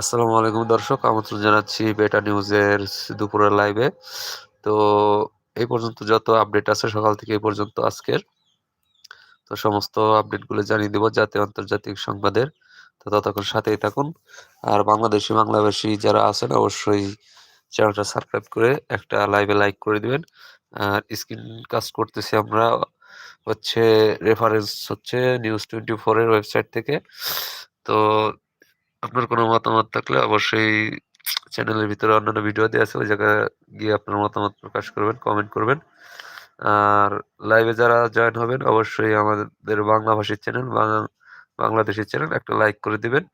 আসসালামু আলাইকুম দর্শক, আমন্ত্রণ জানাচ্ছি বেটা নিউজের দুপুরের লাইভে তো এই পর্যন্ত যত আপডেট আছে, সকাল থেকে এই পর্যন্ত আজকের। তো সমস্ত আপডেটগুলো জানিয়ে দেব জাতীয় আন্তর্জাতিক সংবাদের। তো ততক্ষণ সাথেই থাকুন। আর বাংলাদেশি, বাংলাভাষী যারা আছেন, অবশ্যই চ্যানেলটা সাবস্ক্রাইব করে একটা লাইভে লাইক করে দিবেন। আর স্ক্রিন কাজ করতেছি আমরা হচ্ছে রেফারেন্স হচ্ছে নিউজ টোয়েন্টি ফোরের ওয়েবসাইট থেকে। তো আপনার কোনো মতামত থাকলে অবশ্যই চ্যানেলের ভিতরে অন্যান্য ভিডিও দেওয়া আছে, ওই জায়গায় গিয়ে আপনার মতামত প্রকাশ করবেন কমেন্ট করবেন। আর লাইভে যারা জয়েন হবেন, অবশ্যই আমাদের বাংলা ভাষীর চ্যানেল বাংলাদেশের চ্যানেল একটা লাইক করে দিবেন।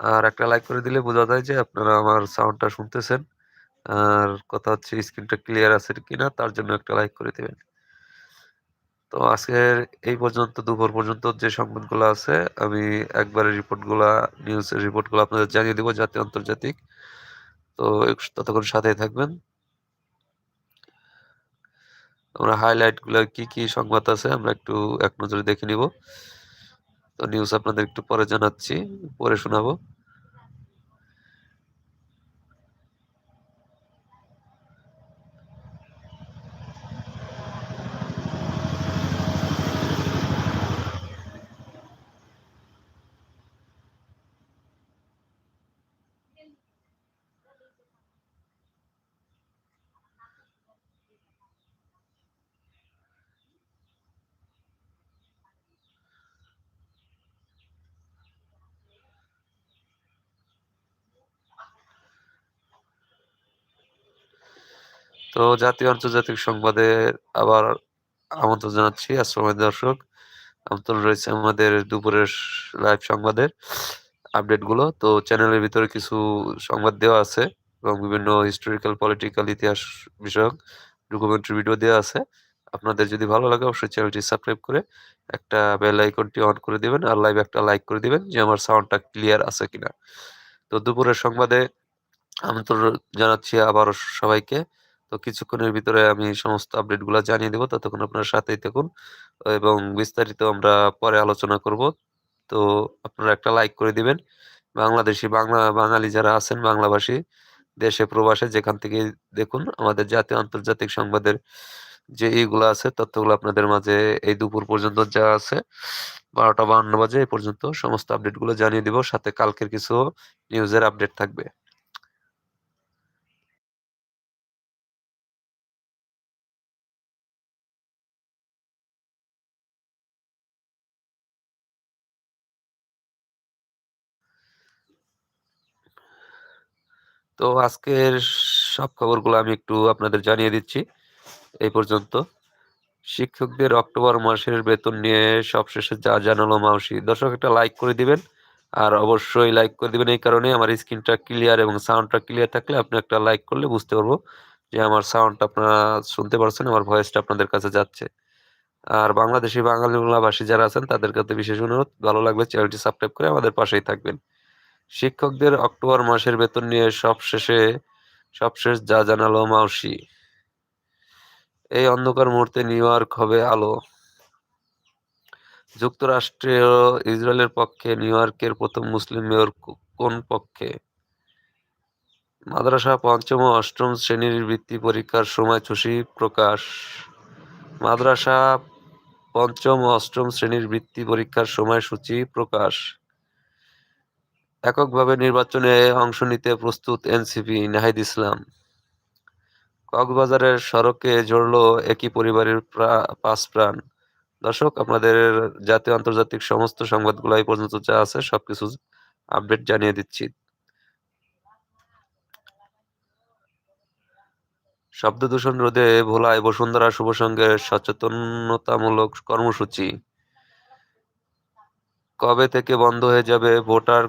আর একটা লাইক করে দিলে বোঝা যায় যে আপনারা আমার সাউন্ডটা শুনতেছেন। আর কথা হচ্ছে স্ক্রিনটা ক্লিয়ার আছে কিনা, তার জন্য একটা লাইক করে দিবেন। তো আজকের এই পর্যন্ত, দুপুর পর্যন্ত যে সংবাদগুলো আছে, আমি একবারে রিপোর্টগুলা, নিউজের রিপোর্টগুলো আপনাদের জানিয়ে দেবো জাতীয় আন্তর্জাতিক। তো ততক্ষণ সাথেই থাকবেন। আমরা হাইলাইটগুলো কি কি সংবাদ আছে আমরা একটু এক নজরে দেখে নিব। তো নিউজ আপনাদের একটু পরে জানাচ্ছি পরে শোনাবো। তো জাতীয় আন্তর্জাতিক সংবাদে আবার আমন্ত্রণ জানাচ্ছি আসসালাম দর্শক। আমন্ত্রণ রয়েছে আমাদের দুপুরের লাইভ সংবাদের আপডেটগুলো তো চ্যানেলের ভিতরে কিছু সংবাদ দেওয়া আছে এবং বিভিন্ন হিস্টোরিক্যাল পলিটিক্যাল ইতিহাস বিষয়ক ডকুমেন্টারি ভিডিও দেওয়া আছে। আপনাদের যদি ভালো লাগে অবশ্যই চ্যানেলটি সাবস্ক্রাইব করে একটা বেল আইকনটি অন করে দিবেন আর লাইভ একটা লাইক করে দিবেন যে আমার সাউন্ডটা ক্লিয়ার আছে কিনা। তো দুপুরের সংবাদে আমন্ত্রণ জানাচ্ছি আবারও সবাইকে। তো কিছুক্ষণের ভিতরে আমি সমস্ত আপডেটগুলো জানিয়ে দেবো। ততক্ষণ আপনার সাথেই থাকুন এবং বিস্তারিত আমরা পরে আলোচনা করব। তো আপনারা একটা লাইক করে দিবেন। বাংলাদেশি, বাংলা, বাঙালি যারা আছেন, বাংলাভাষী, দেশে প্রবাসে, যেখান থেকে দেখুন আমাদের জাতীয় আন্তর্জাতিক সংবাদের যে এইগুলো আছে, তথ্যগুলো আপনাদের মাঝে এই দুপুর পর্যন্ত যা আছে, বারোটা বান্ন বাজে এই পর্যন্ত সমস্ত আপডেটগুলো জানিয়ে দিব। সাথে কালকের কিছু নিউজের আপডেট থাকবে। তো আজকের সব খবরগুলো আমি একটু আপনাদের জানিয়ে দিচ্ছি। এই পর্যন্ত। শিক্ষকদের অক্টোবর মাসের বেতন নিয়ে সবশেষে যা জানালো মাউসি। দর্শক, একটা লাইক করে দিবেন। আর অবশ্যই লাইক করে দিবেন এই কারণে। আমার স্ক্রিনটা ক্লিয়ার এবং সাউন্ডটা ক্লিয়ার থাকলে আপনি একটা লাইক করলে বুঝতে পারব যে আমার সাউন্ডটা আপনারা শুনতে পারছেন, আমার ভয়েসটা আপনাদের কাছে যাচ্ছে। আর বাংলাদেশি বাঙালি বাংলাভাষী যারা আছেন, তাদের কাছে বিশেষ অনুরোধ। ভালো লাগলে চ্যানেলটি সাবস্ক্রাইব করে আমাদের পাশেই থাকবেন। শিক্ষকদের অক্টোবর মাসের বেতন নিয়ে সবশেষে, সবশেষ যা জানালো মাউসি। এই অন্ধকার মুহূর্তে নিউ ইয়র্ক হবে আলো। যুক্তরাষ্ট্রীয় ইসরায়েলের পক্ষে নিউ ইয়র্কের প্রথম মুসলিম মেয়র কোন পক্ষে? মাদ্রাসা পঞ্চম ও অষ্টম শ্রেণির বৃত্তি পরীক্ষার সময়সূচি প্রকাশ। মাদ্রাসা পঞ্চম ও অষ্টম শ্রেণির বৃত্তি পরীক্ষার সময়সূচি প্রকাশ। এককভাবে নির্বাচনে অংশ নিতে প্রস্তুত এনসিপি নাহিদ ইসলাম। কক্সবাজারের সড়কে জড়ল একই পরিবারের পাঁচ প্রাণ। দর্শক, আপনাদের জাতীয় আন্তর্জাতিক সমস্ত সংবাদগুলো এই পর্যন্ত যা আছে সবকিছু আপডেট জানিয়ে দিচ্ছি। শব্দ দূষণ রোধে ভোলায় বসুন্ধরা শুভ সংঘের সচেতনতামূলক কর্মসূচি। কবে থেকে বন্ধ হয়ে যাবে ভোটার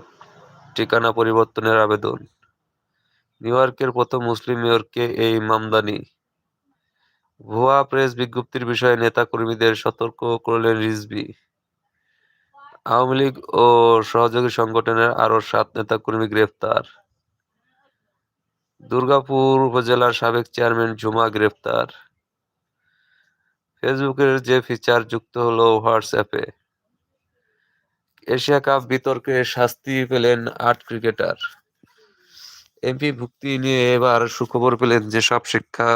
ঠিকানা পরিবর্তনের আবেদন। নিউ ইয়র্কের প্রথম মুসলিম মেয়রকে এই মামদানি ভুয়া প্রেস বিজ্ঞপ্তির বিষয়ে নেতা কর্মীদের সতর্ক করলেন রিজভি। আওয়ামী লীগ ও সহযোগী সংগঠনের আরও সাত নেতা কর্মী গ্রেফতার। দুর্গাপুর উপজেলার সাবেক চেয়ারম্যান জুমা গ্রেফতার। ফেসবুকের যে ফিচার যুক্ত হলো হোয়াটসঅ্যাপে। এশিয়া কাপ বিতর্কে শাস্তি পেলেন আট ক্রিকেটার। এমপি ভুক্তি নিয়ে এবার সুখবর পেলেন যেসব শিক্ষা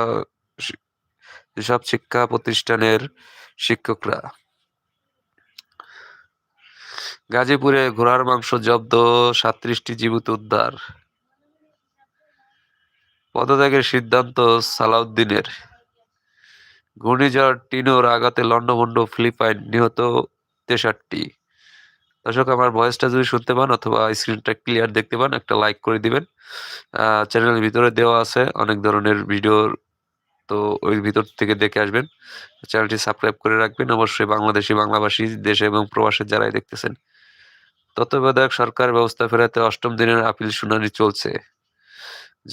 যেসব শিক্ষা প্রতিষ্ঠানের শিক্ষকরা। গাজীপুরে ঘোড়ার মাংস জব্দ সাত্রিশটি জীবিত উদ্ধার। পদত্যাগের সিদ্ধান্ত সালাউদ্দিনের। ঘূর্ণিঝড় টিনোর আঘাতে লন্ডভন্ড ফিলিপাইন নিহত তেষট্টি। দর্শক, আমার ভয়েসটা যদি শুনতে পান অথবা স্ক্রিনটা ক্লিয়ার দেখতে পান, একটা লাইক করে দিবেন। চ্যানেলের ভিতরে দেওয়া আছে অনেক ধরনের ভিডিওর তো ওই ভিতর থেকে দেখে আসবেন। চ্যানেলটি সাবস্ক্রাইব করে রাখবেন। অবশ্যই বাংলাদেশি, বাংলাভাষী দেশে এবং প্রবাসে যারাই দেখতেছেন, তত্ত্বাবধায়ক সরকার ব্যবস্থা ফেরাতে অষ্টম দিনের আপিল শুনানি চলছে।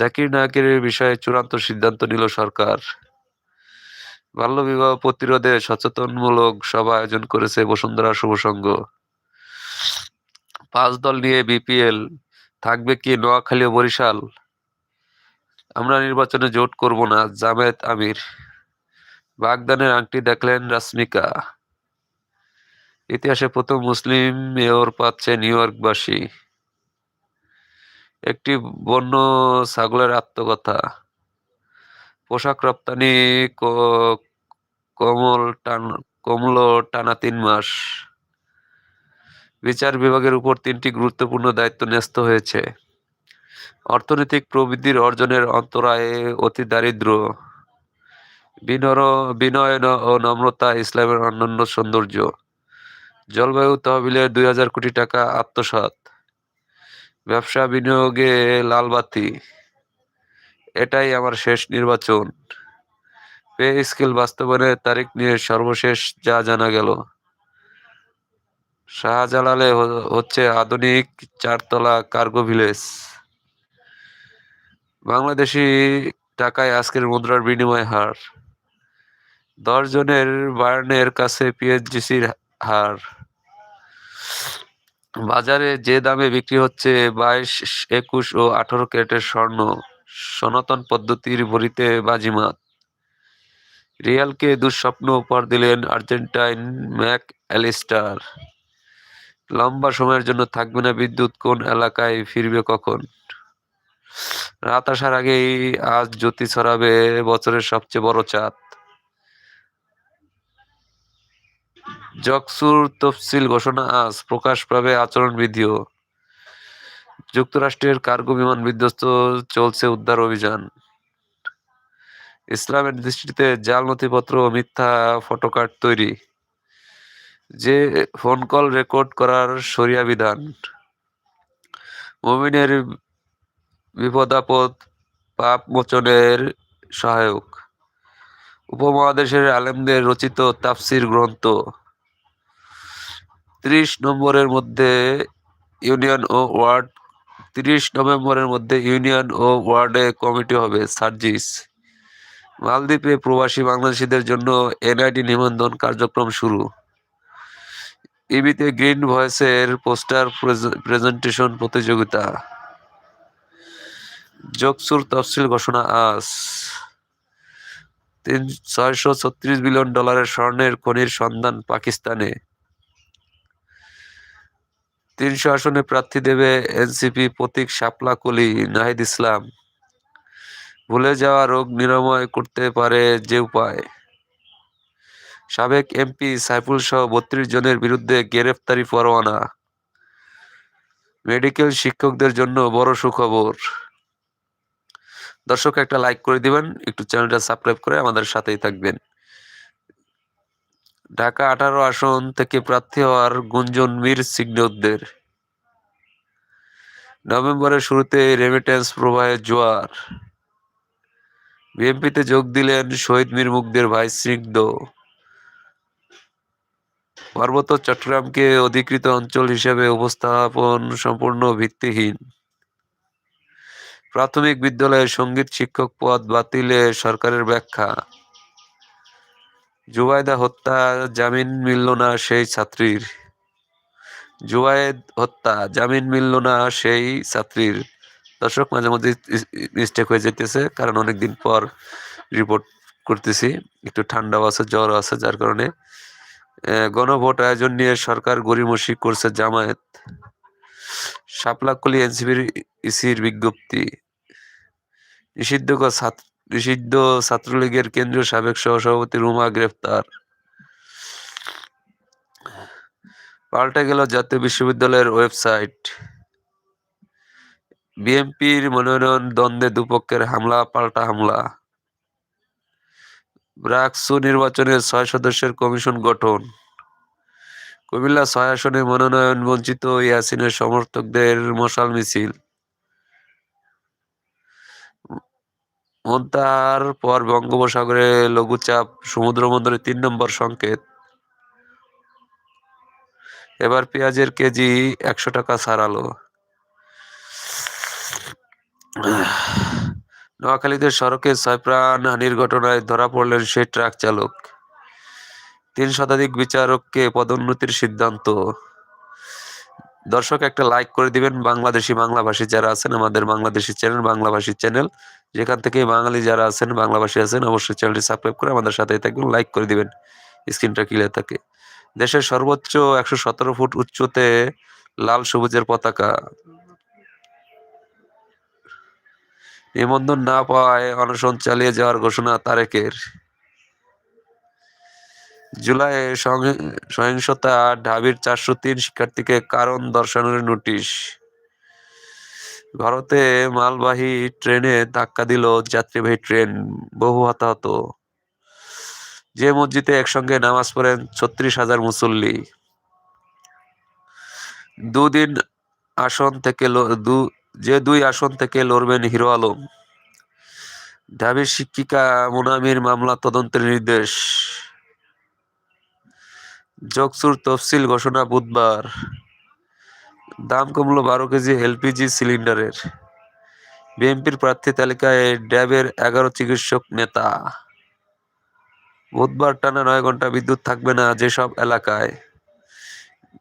জাকির নায়কের বিষয়ে চূড়ান্ত সিদ্ধান্ত নিল সরকার। বাল্যবিবাহ প্রতিরোধে সচেতনমূলক সভা আয়োজন করেছে বসুন্ধরা শুভ সংঘ। পাঁচ দল নিয়ে বিপিএল থাকবে কি নোয়াখালী ও বরিশাল? আমরা নির্বাচনে জোট করব না, জামেদ আমির। বাগদানের আংটি দেখলেন রাশ্মিকা ইতিহাসে প্রথম মুসলিম মেয়র পাচ্ছে নিউ ইয়র্কবাসী। একটি বন্য ছাগলের আত্মকথা। পোশাক রপ্তানি কমল টান কমল টানা তিন মাস। বিচার বিভাগের উপর তিনটি গুরুত্বপূর্ণ দায়িত্ব ন্যস্ত হয়েছে। অর্থনৈতিক প্রবৃদ্ধির অর্জনের অন্তরায়ে অতি দারিদ্র। বিনর বিনয় ও নম্রতা ইসলামের অন্যান্য সৌন্দর্য। জলবায়ু তহবিলের দুই হাজার কোটি টাকা আত্মসাত ব্যবসা বিনিয়োগে লালবাতি এটাই আমার শেষ নির্বাচন। পে স্কেল বাস্তবায়নের তারিখ নিয়ে সর্বশেষ যা জানা গেল। শাহজালালে হচ্ছে আধুনিক চারতলা কার্গো ভিলেজ। বাংলাদেশি টাকায় আজকের মুদ্রার বিনিময় হার। দশ জনের বার্নের কাছে পিএইচজিসির হার। বাজারে যে দামে বিক্রি হচ্ছে, বাইশ, একুশ ও আঠারো ক্যারেটের স্বর্ণ, সনাতন পদ্ধতির ভরিতে বাজিমাত। রিয়ালকে দুঃস্বপ্ন উপহার দিলেন আর্জেন্টাইন ম্যাক অ্যালিস্টার লম্বা সময়ের জন্য থাকবে না বিদ্যুৎ, কোন এলাকায় ফিরবে কখন? রাত আসার আগেই আজ জ্যোতি ছড়াবে বছরের সবচেয়ে বড় চাঁদ। জকসুর তফসিল ঘোষণা, আজ প্রকাশ পাবে আচরণবিধিও যুক্তরাষ্ট্রের কার্গো বিমান বিধ্বস্ত চলছে উদ্ধার অভিযান। ইসলামের দৃষ্টিতে জাল নথিপত্র মিথ্যা ফটোকার্ড তৈরি। যে ফোন কল রেকর্ড করার সরিয়া বিধান। মুমিনের বিপদাপদ পাপ মোচনের সহায়ক। উপমহাদেশের আলেমদের রচিত তাফসির গ্রন্থ। ত্রিশ নম্বরের মধ্যে ইউনিয়ন ও ওয়ার্ড, তিরিশ নভেম্বরের মধ্যে ইউনিয়ন ও ওয়ার্ডে কমিটি হবে সার্জিস। মালদ্বীপে প্রবাসী বাংলাদেশিদের জন্য এনআইডি নিবন্ধন কার্যক্রম শুরু। ইবিতে গ্রিন ভয়েসের পোস্টার প্রেজেন্টেশন প্রতিযোগিতা। যোগসুর তফসিল ঘোষণা আজ। তিন, ছয়শো ছত্রিশ বিলিয়ন ডলারের স্বর্ণের খনির সন্ধান পাকিস্তানে। তিনশো আসনে প্রার্থী দেবে এনসিপি প্রতীক শাপলা কলি, নাহিদ ইসলাম। ভুলে যাওয়া রোগ নিরাময় করতে পারে যে উপায়? সাবেক এমপি সাইফুল সহ বত্রিশ জনের বিরুদ্ধে গ্রেফতারি পরোয়ানা। মেডিকেল শিক্ষকদের জন্য বড় সুখবর। দর্শক, একটা লাইক করে দিবেন, একটু চ্যানেলটা সাবস্ক্রাইব করে আমাদের সাথেই থাকবেন। ঢাকা আঠারো আসন থেকে প্রার্থী হওয়ার গুঞ্জন মীর সিগনউদ্দের। নভেম্বরের শুরুতে রেমিটেন্স প্রবাহের জোয়ার। বিএনপিতে যোগ দিলেন শহীদ মীর মুগ্ধের ভাই স্নিগ্ধ পার্বত্য চট্টগ্রামকে অধিকৃত অঞ্চল হিসেবে উপস্থাপন সম্পূর্ণ ভিত্তিহীন। প্রাথমিক বিদ্যালয়ে সংগীত শিক্ষক পদ বাতিলে সরকারের ব্যাখ্যা। জুবাইদা হত্যা, জামিন মিলল না সেই ছাত্রীর। জুবাইদ হত্যা, জামিন মিলল না সেই ছাত্রীর। দর্শক, মাঝে মধ্যে মিস্টেক হয়ে যেতেছে, কারণ অনেকদিন পর রিপোর্ট করতেছি। একটু ঠান্ডাও আছে জ্বর আছে, যার কারণে গণভোট আয়োজন নিয়ে সরকার গরিমসি করছে জামায়াত। শাপলাকলি এনসিপির ইসির বিজ্ঞপ্তি। নিষিদ্ধ নিষিদ্ধ ছাত্রলীগের কেন্দ্রীয় সাবেক সহসভাপতি রুমা গ্রেফতার। পাল্টে গেল জাতীয় বিশ্ববিদ্যালয়ের ওয়েবসাইট। বিএনপির মনোনয়ন দ্বন্দ্বে দুপক্ষের হামলা, পাল্টা হামলা। ব্রাকসু নির্বাচনে ছয় সদস্যের কমিশন গঠন। কুমিল্লা ছয় আসনে মনোনয়ন বঞ্চিত ইয়াসিনের সমর্থকদের মশাল মিছিল। মন্তার পর বঙ্গোপসাগরে লঘুচাপ সমুদ্র বন্দরে তিন নম্বর সংকেত। এবার পেঁয়াজের কেজি একশো টাকা ছাড়ালো। নোয়াখালীতে সড়কে ছয় প্রাণ হানির ঘটনায় ধরা পড়লেন সেই ট্রাক চালক। তিন শতাধিক বিচারককে পদোন্নতির সিদ্ধান্ত। দর্শক, একটা লাইক করে দিবেন বাংলাদেশি বাংলাভাষী যারা আছেন, আমাদের বাংলাদেশি চ্যানেল, বাংলাভাষী চ্যানেল। যেখান থেকে বাঙালি যারা আছেন, বাংলাভাষী আছেন, অবশ্যই চ্যানেলটি সাবস্ক্রাইব করে আমাদের সাথেই থাকবেন লাইক করে দিবেন, স্ক্রিনটা ক্লিয়ার থাকে। দেশের সর্বোচ্চ একশো সতেরো ফুট উচ্চতে লাল সবুজের পতাকা। নিবন্ধন না পাওয়ায় অনশন চালিয়ে যাওয়ার ঘোষণা তারেকের। জুলাইয়ে সং- সহিংসতা ঢাবির চারশো তিন শিক্ষার্থীকে কারণ দর্শানোর নোটিশ। ভারতে মালবাহী ট্রেনে ধাক্কা দিল যাত্রীবাহী ট্রেন, বহু হতাহত। যে মসজিদে একসঙ্গে নামাজ পড়েন ছত্রিশ হাজার মুসল্লি। দুদিন আসন থেকে দু- যে দুই আসন থেকে লড়বেন হিরো আলম, ঢাবির শিক্ষিকা মোনামির মামলা তদন্তের নির্দেশ। যোগসুর তফসিল ঘোষণা বুধবার। দাম কমলো বারো কেজি এলপিজি সিলিন্ডারের। বিএনপির প্রার্থী তালিকায় ড্যাবের এগারো চিকিৎসক নেতা। বুধবার টানা নয় ঘণ্টা বিদ্যুৎ থাকবে না যেসব এলাকায়।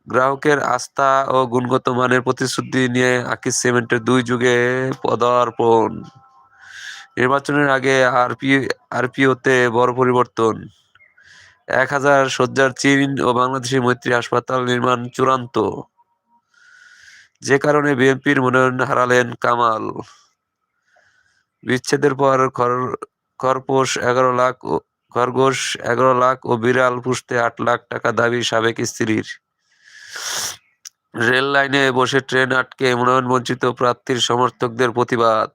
গ্রাহকের আস্থা ও গুণগত মানের প্রতিশ্রুতি নিয়ে আকিস সিমেন্টের দুই যুগে পদার্পণ। নির্বাচনের আগে আরপি, আরপিওতে বড় পরিবর্তন। এক হাজার শয্যার চীন ও বাংলাদেশি মৈত্রী হাসপাতাল নির্মাণ চূড়ান্ত। যে কারণে বিএনপির মনোনয়ন হারালেন কামাল। বিচ্ছেদের পর খর- খরপোশ এগারো লাখ খরগোশ এগারো লাখ ও বিড়াল পুষতে আট লাখ টাকা দাবি সাবেক স্ত্রীর। রেল লাইনে বসে ট্রেন আটকে মনোনয়ন বঞ্চিত প্রার্থীর সমর্থকদের প্রতিবাদ।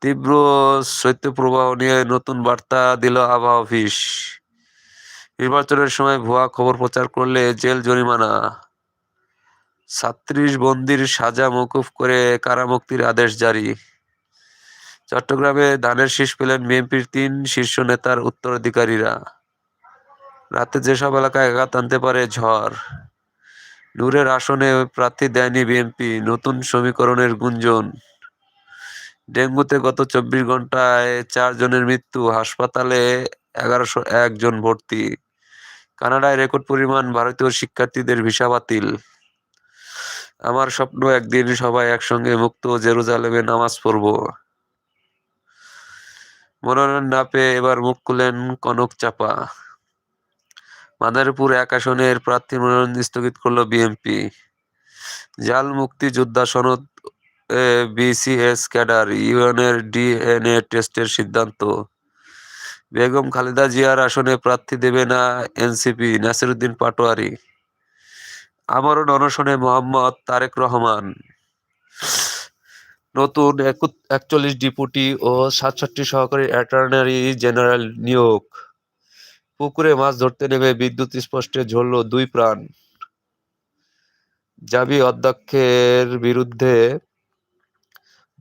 তীব্র শৈত্যপ্রবাহ নিয়ে নতুন বার্তা দিল আবহাওয়া অফিস। নির্বাচনের সময় ভুয়া খবর প্রচার করলে জেল জরিমানা। সাত্রিশ বন্দির সাজা মকুফ করে কারামুক্তির আদেশ জারি। চট্টগ্রামে ধানের শীষ পেলেন বিএনপির তিন শীর্ষ নেতার উত্তরাধিকারীরা। রাতে যেসব এলাকায় আঘাত আনতে পারে ঝড়, নূরের আসনে প্রার্থী দেয়নি বিএনপি, নতুন সমীকরণের গুঞ্জন। ডেঙ্গুতে গত চব্বিশ ঘন্টায় চারজনের মৃত্যু, হাসপাতালে এগারোশো একজন ভর্তি। কানাডায় রেকর্ড পরিমাণ ভারতীয় শিক্ষার্থীদের ভিসা বাতিল। আমার স্বপ্ন একদিন সবাই একসঙ্গে মুক্ত জেরুজালেমে নামাজ পড়ব। মনোনয়ন না পেয়ে এবার মুখ খুলেন কনক চাপা। মাদারীপুর এক আসনের প্রার্থী মনোনয়ন স্থগিত করল বিএনপি। জাল মুক্তি যোদ্ধা সনদ বিসিএস ক্যাডার ইউএনের ডিএনএ টেস্টের সিদ্ধান্ত। বেগম খালেদা জিয়ার আসনে প্রার্থী দেবে না এনসিপি, নাসিরুদ্দিন পাটোয়ারি। আমরণ অনশনে মোহাম্মদ তারেক রহমান। নতুন একু- একচল্লিশ ডিপুটি ও সাতষট্টি সহকারী অ্যাটর্নারি জেনারেল নিয়োগ। পুকুরে মাছ ধরতে নেমে বিদ্যুৎ স্পষ্টে ঝরল দুই প্রাণ। জাবি অধ্যক্ষের বিরুদ্ধে,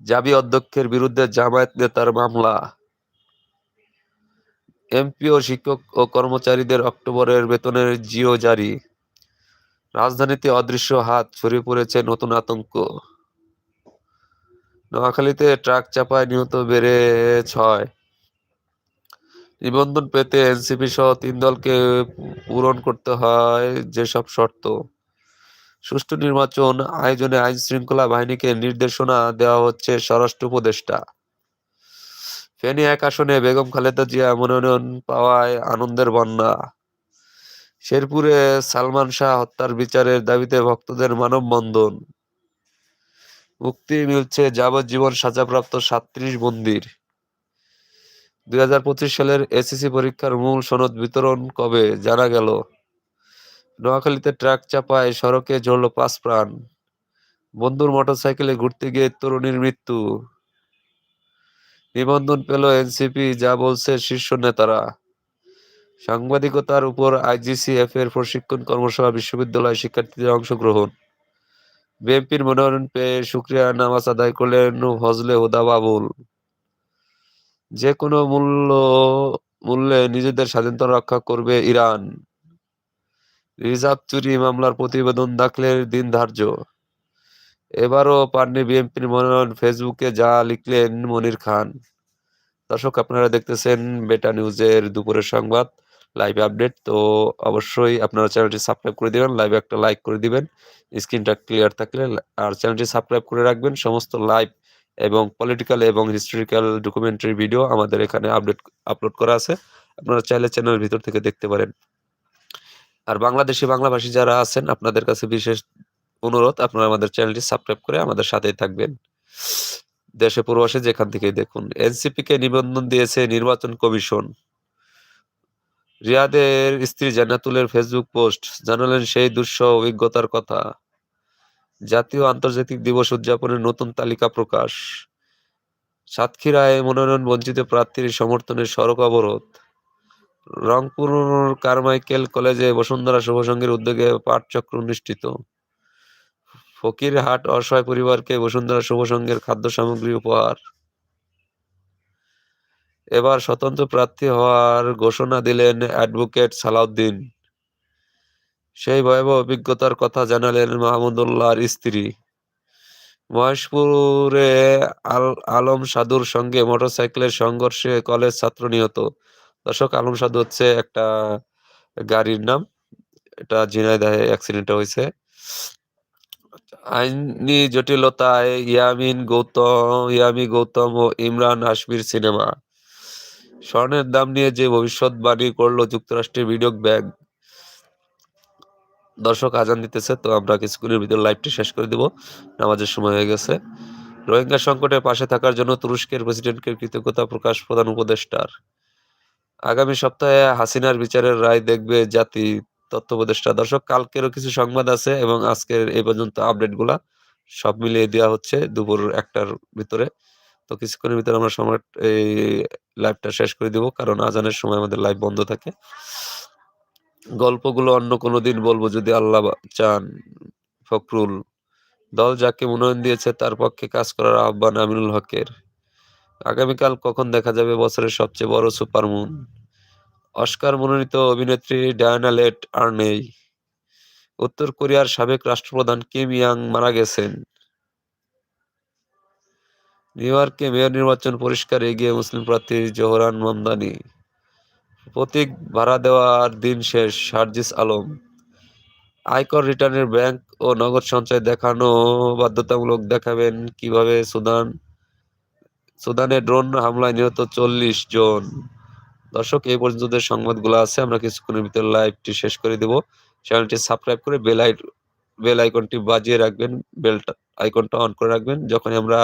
জাবি অধ্যক্ষের বিরুদ্ধে জামায়াত নেতার মামলা। এমপি ও শিক্ষক ও কর্মচারীদের অক্টোবরের বেতনের জিও জারি। রাজধানীতে অদৃশ্য হাত ছড়িয়ে পড়েছে নতুন আতঙ্ক। নোয়াখালীতে ট্রাক চাপায় নিহত বেড়ে ছয়। নিবন্ধন পেতে এনসিপি সহ তিন দলকে পূরণ করতে হয় যেসব শর্ত। সুষ্ঠু নির্বাচন আয়োজনে আইন শৃঙ্খলা বাহিনীকে নির্দেশনা দেওয়া হচ্ছে স্বরাষ্ট্র উপদেষ্টা। ফেনী এক আসনে বেগম খালেদা জিয়া মনোনয়ন পাওয়ায় আনন্দের বন্যা। শেরপুরে সালমান শাহ হত্যার বিচারের দাবিতে ভক্তদের মানববন্ধন। মুক্তি মিলছে যাবজ্জীবন সাজাপ্রাপ্ত সাতত্রিশ বন্দির। দুই সালের এসএসসি পরীক্ষার মূল সনদ বিতরণ কবে জানা গেল? নোয়াখালীতে ট্রাক চাপায় সড়কে ঝরল পাঁচ প্রাণ। বন্ধুর মোটরসাইকেলে ঘুরতে গিয়ে তরুণীর মৃত্যু। নিবন্ধন পেল এনসিপি, যা বলছে শীর্ষ নেতারা। সাংবাদিকতার উপর আইজিসিএফ এর প্রশিক্ষণ কর্মশালা বিশ্ববিদ্যালয় শিক্ষার্থীদের অংশগ্রহণ। বিএনপির মনোনয়ন পেয়ে সুক্রিয়া নামাজ আদায় করলেন ফজলে হুদা বাবুল যে কোনো মূল্য, মূল্যে নিজেদের স্বাধীনতা রক্ষা করবে ইরান। রিজার্ভ চুরি মামলার প্রতিবেদন দাখিলের দিন ধার্য। এবারও পাননি বিএনপির মনোনয়ন, ফেসবুকে যা লিখলেন মনির খান। দর্শক, আপনারা দেখতেছেন বেটা নিউজের দুপুরের সংবাদ। লাইভ আপডেট, তো অবশ্যই আপনারা চ্যানেলটি সাবস্ক্রাইব করে দিবেন, লাইভে একটা লাইক করে দিবেন। স্ক্রিনটা ক্লিয়ার থাকলে আর চ্যানেলটি সাবস্ক্রাইব করে রাখবেন। সমস্ত লাইভ এবং পলিটিক্যাল এবং হিস্টোরিক্যাল ডকুমেন্টারি ভিডিও আমাদের এখানে আপডেট আপলোড করা আছে। আপনারা চাইলে চ্যানেলের ভিতর থেকে দেখতে পারেন। আর বাংলাদেশি বাংলাভাষী যারা আছেন, আপনাদের কাছে বিশেষ অনুরোধ, আপনারা আমাদের চ্যানেলটি সাবস্ক্রাইব করে আমাদের সাথেই থাকবেন। দেশে প্রবাসে যেখান থেকেই দেখুন এনসিপি কে নিবন্ধন দিয়েছে নির্বাচন কমিশন। রিয়াদের স্ত্রী জান্নাতুলের ফেসবুক পোস্ট জানালেন সেই দুঃসহ অভিজ্ঞতার কথা। জাতীয় আন্তর্জাতিক দিবস উদযাপনের নতুন তালিকা প্রকাশ। সাতক্ষীরায় মনোনয়ন বঞ্চিত প্রার্থীর সমর্থনে সড়ক অবরোধ। রংপুর কারমাইকেল কলেজে বসুন্ধরা শুভসংঘের উদ্যোগে পাঠচক্র অনুষ্ঠিত। ফকিরহাট অসহায় পরিবারকে বসুন্ধরা শুভসংঘের খাদ্য সামগ্রী উপহার। এবার স্বতন্ত্র প্রার্থী হওয়ার ঘোষণা দিলেন অ্যাডভোকেট সালাউদ্দিন। সেই ভয়াবহ অভিজ্ঞতার কথা জানালেন মাহমুদুল্লাহর স্ত্রী। মহেশপুরে আল, আলম সাধুর সঙ্গে মোটরসাইকেলের সংঘর্ষে কলেজ ছাত্র নিহত। দর্শক, আলম সাধু হচ্ছে একটা গাড়ির নাম। এটা ঝিনাইদহে অ্যাক্সিডেন্ট হয়েছে। আইনি জটিলতায় ইয়ামিন গৌতম, ইয়ামি গৌতম ও ইমরান হাসমির সিনেমা। স্বর্ণের দাম নিয়ে যে ভবিষ্যৎবাণী করল যুক্তরাষ্ট্রের বিনিয়োগ ব্যাংক। দর্শক আজান দিতেছে, তো আমরা কিছুক্ষণের ভিতরে লাইভটি শেষ করে দিব। নামাজের সময় হয়ে গেছে। রোহিঙ্গা সংকটের পাশে থাকার জন্য তুরস্কের প্রেসিডেন্টকে কৃতজ্ঞতা প্রকাশ প্রধান উপদেষ্টার। আগামী সপ্তাহে হাসিনার বিচারের রায় দেখবে জাতি তথ্য উপদেষ্টা। দর্শক, কালকেরও কিছু সংবাদ আছে এবং আজকের এই পর্যন্ত আপডেটগুলা সব মিলিয়ে দেওয়া হচ্ছে দুপুর একটার ভিতরে। তো কিছুক্ষণের ভিতরে আমরা সময় এই লাইভটা শেষ করে দিব, কারণ আজানের সময় আমাদের লাইভ বন্ধ থাকে। গল্পগুলো অন্য কোনো দিন বলব যদি আল্লাহ চান, ফখরুল। দল যাকে মনোনয়ন দিয়েছে তার পক্ষে কাজ করার আহ্বান আমিনুল হকের। আগামীকাল কখন দেখা যাবে বছরের সবচেয়ে বড় সুপারমুন? অস্কার মনোনীত অভিনেত্রী ডায়ানা লেট আর নেই। উত্তর কোরিয়ার সাবেক রাষ্ট্রপ্রধান কিম ইয়াং মারা গেছেন। নিউ ইয়র্কে মেয়র নির্বাচন পরিষ্কার এগিয়ে মুসলিম প্রার্থী জোহরান মামদানি। প্রতীক ভাড়া দেওয়ার দিন শেষ সার্জিস আলম। আয়কর রিটার্নের ব্যাংক ও নগদ সঞ্চয় দেখানো বাধ্যতামূলক দেখাবেন কীভাবে সুদান? সুদানে ড্রোন হামলায় নিহত চল্লিশ জন। দর্শক, এই পর্যন্ত সংবাদগুলো আছে, আমরা কিছুক্ষণের ভিতরে লাইভটি শেষ করে দেব। চ্যানেলটি সাবস্ক্রাইব করে বেল বেল আইকনটি বাজিয়ে রাখবেন বেলটা আইকনটা অন করে রাখবেন। যখনই আমরা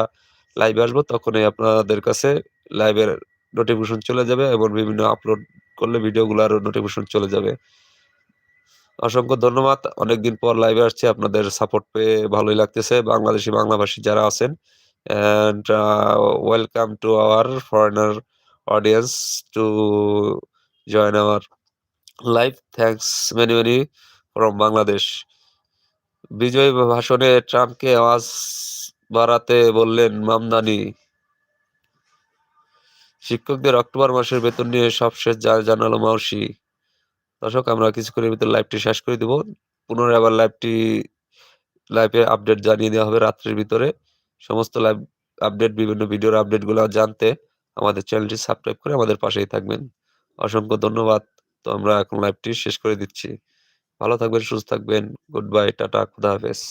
লাইভে আসব, তখনই আপনাদের কাছে লাইভের নোটিফিকেশন চলে যাবে এবং বিভিন্ন আপলোড করলে ভিডিওগুলো আরও নোটিফিকেশন চলে যাবে। অসংখ্য ধন্যবাদ। অনেকদিন পর লাইভে আসছে আপনাদের সাপোর্ট পেয়ে ভালোই লাগতেছে। বাংলাদেশি বাংলাভাষী যারা আছেন uh, welcome to our foreigner audience to join our live. Thanks many many from Bangladesh. বিজয় ভাষণে ট্রাম্পকে আওয়াজ বাড়াতে বললেন মামদানি। শিক্ষকদের অক্টোবর মাসের বেতন নিয়ে সবশেষ যা জানালো মাউসি। দর্শক, আমরা কিছুক্ষণের ভিতরে লাইভটি শেষ করে দিব। পুনরায় আবার লাইভটি লাইভে আপডেট জানিয়ে দেওয়া হবে রাত্রির ভিতরে। সমস্ত লাইভ আপডেট বিভিন্ন ভিডিওর আপডেটগুলো জানতে আমাদের চ্যানেলটি সাবস্ক্রাইব করে আমাদের পাশেই থাকবেন। অসংখ্য ধন্যবাদ। তো আমরা এখন লাইভটি শেষ করে দিচ্ছি। ভালো থাকবেন, সুস্থ থাকবেন। গুড বাই টাটা, খুদা হাফেজ।